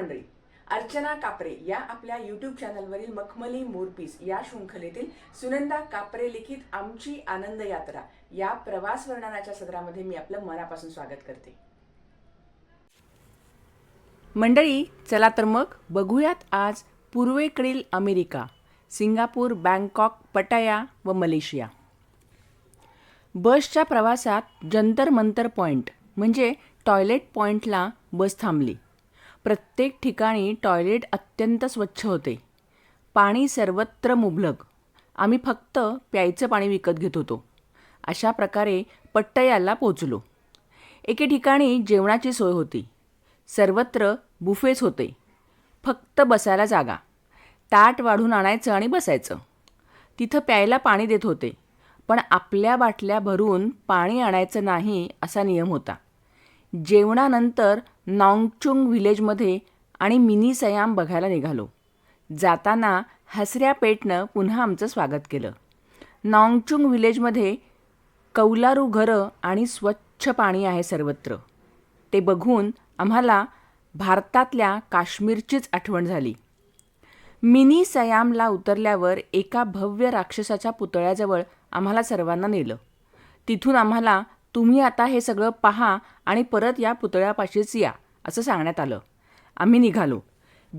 मंडळी अर्चना कापरे या आपल्या यूट्यूब चॅनलवरील मखमली मोरपीस या शृंखलेतील सुनंदा कापरे लिखित आमची आनंद यात्रा या प्रवास वर्णनाच्या सदरामध्ये मी आपलं मनापासून स्वागत करते. मंडळी चला तर मग बघूयात आज पूर्वेकडील अमेरिका सिंगापूर बँकॉक पटाया व मलेशिया. बसच्या प्रवासात जंतर मंतर पॉईंट म्हणजे टॉयलेट पॉईंटला बस थांबली. प्रत्येक ठिकाणी टॉयलेट अत्यंत स्वच्छ होते. पाणी सर्वत्र मुबलक. आम्ही फक्त प्यायचं पाणी विकत घेत होतो. अशा प्रकारे पट्टयाला पोचलो. एके ठिकाणी जेवणाची सोय होती. सर्वत्र बुफेच होते. फक्त बसायला जागा. ताट वाढून आणायचं आणि बसायचं. तिथं प्यायला पाणी देत होते. पण आपल्या बाटल्या भरून पाणी आणायचं नाही असा नियम होता. जेवणानंतर नॉंगचुंग व्हिलेजमध्ये आणि मिनी सयाम बघायला निघालो. जाताना हसऱ्या पेटनं पुन्हा आमचं स्वागत केलं. नॉंगचुंग व्हिलेजमध्ये कौलारू घरं आणि स्वच्छ पाणी आहे सर्वत्र. ते बघून आम्हाला भारतातल्या काश्मीरचीच आठवण झाली. मिनी सयामला उतरल्यावर एका भव्य राक्षसाच्या पुतळ्याजवळ आम्हाला सर्वांना नेलं. तिथून आम्हाला तुम्ही आता हे सगळं पहा आणि परत या पुतळ्यापाशीच या असं सांगण्यात आलं. आम्ही निघालो.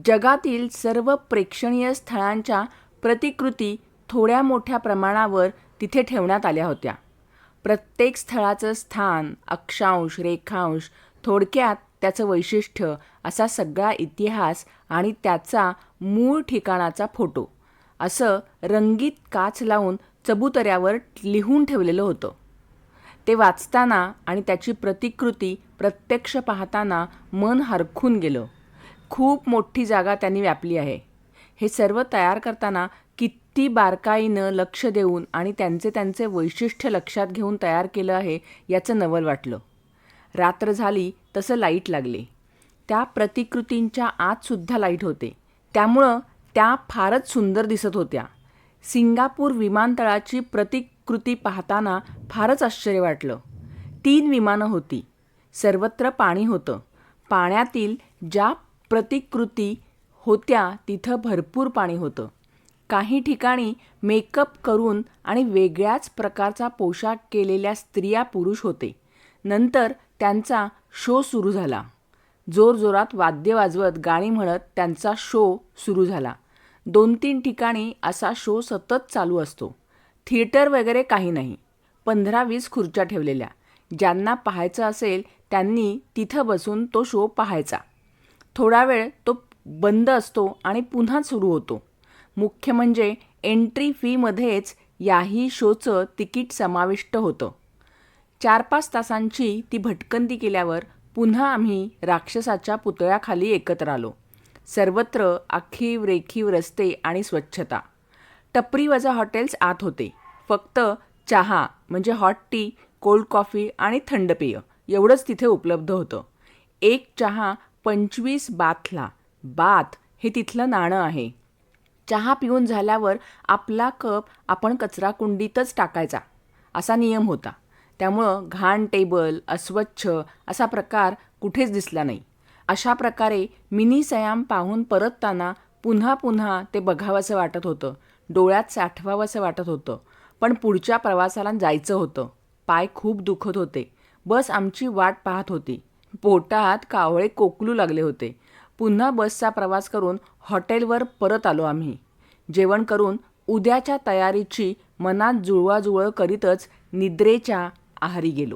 जगातील सर्व प्रेक्षणीय स्थळांच्या प्रतिकृती थोड्या मोठ्या प्रमाणावर तिथे ठेवण्यात आल्या होत्या. प्रत्येक स्थळाचं स्थान अक्षांश रेखांश थोडक्यात त्याचं वैशिष्ट्य असा सगळा इतिहास आणि त्याचा मूळ ठिकाणाचा फोटो असं रंगीत काच लावून चबुतऱ्यावर लिहून ठेवलेलं होतं. ते वाचताना आणि त्याची प्रतिकृती प्रत्यक्ष पाहताना मन हरखून गेलं. खूप मोठी जागा त्यांनी व्यापली आहे. हे सर्व तयार करताना किती बारकाईनं लक्ष देऊन आणि त्यांचे त्यांचे वैशिष्ट्य लक्षात घेऊन तयार केलं आहे याचं नवल वाटलं. रात्र झाली तसं लाइट लागले. त्या प्रतिकृतींच्या आतसुद्धा लाइट होते. त्यामुळं त्या फारच सुंदर दिसत होत्या. सिंगापूर विमानतळाची प्रतिक कृती पाहताना फारच आश्चर्य वाटलं. तीन विमानं होती. सर्वत्र पाणी होतं. पाण्यातील ज्या प्रतिकृती होत्या तिथं भरपूर पाणी होतं. काही ठिकाणी मेकअप करून आणि वेगळ्याच प्रकारचा पोशाख केलेल्या स्त्रिया पुरुष होते. नंतर त्यांचा शो सुरू झाला. जोरजोरात वाद्य वाजवत गाणी म्हणत त्यांचा शो सुरू झाला. दोन तीन ठिकाणी असा शो सतत चालू असतो. थिएटर वगैरे काही नाही. पंधरा वीस खुर्च्या ठेवलेल्या. ज्यांना पाहायचं असेल त्यांनी तिथं बसून तो शो पाहायचा. थोडा वेळ तो बंद असतो आणि पुन्हा सुरू होतो. मुख्य म्हणजे एंट्री फीमध्येच याही शोचं तिकीट समाविष्ट होतं. चार पाच तासांची ती भटकंती केल्यावर पुन्हा आम्ही राक्षसाच्या पुतळ्याखाली एकत्र आलो. सर्वत्र आखीव रेखीव रस्ते आणि स्वच्छता. टपरीवजा हॉटेल्स आत होते. फक्त चहा म्हणजे हॉट टी कोल्ड कॉफी आणि थंड पेय एवढंच तिथे उपलब्ध होतं. एक चहा पंचवीस बाथला बाथ हे तिथलं नाणं आहे. चहा पिऊन झाल्यावर आपला कप आपण कचराकुंडीतच टाकायचा असा नियम होता. त्यामुळं घाण टेबल अस्वच्छ असा प्रकार कुठेच दिसला नाही. अशा प्रकारे मिनी सयाम पाहून परतताना पुन्हा पुन्हा ते बघावंसं वाटत होतं. डोळ्यात साठवावंसं वाटत होतं. पण पुढच्या प्रवासाला जायचं होतं. पाय खूप दुखत होते. बस आमची वाट पाहत होती. पोटात कावळे कोकलू लागले होते. पुन्हा बसचा प्रवास करून हॉटेलवर परत आलो आम्ही. जेवण करून उद्याच्या तयारीची मनात जुळवाजुळव करीतच निद्रेच्या आहारी गेलो.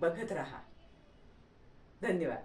बघत राहा. धन्यवाद.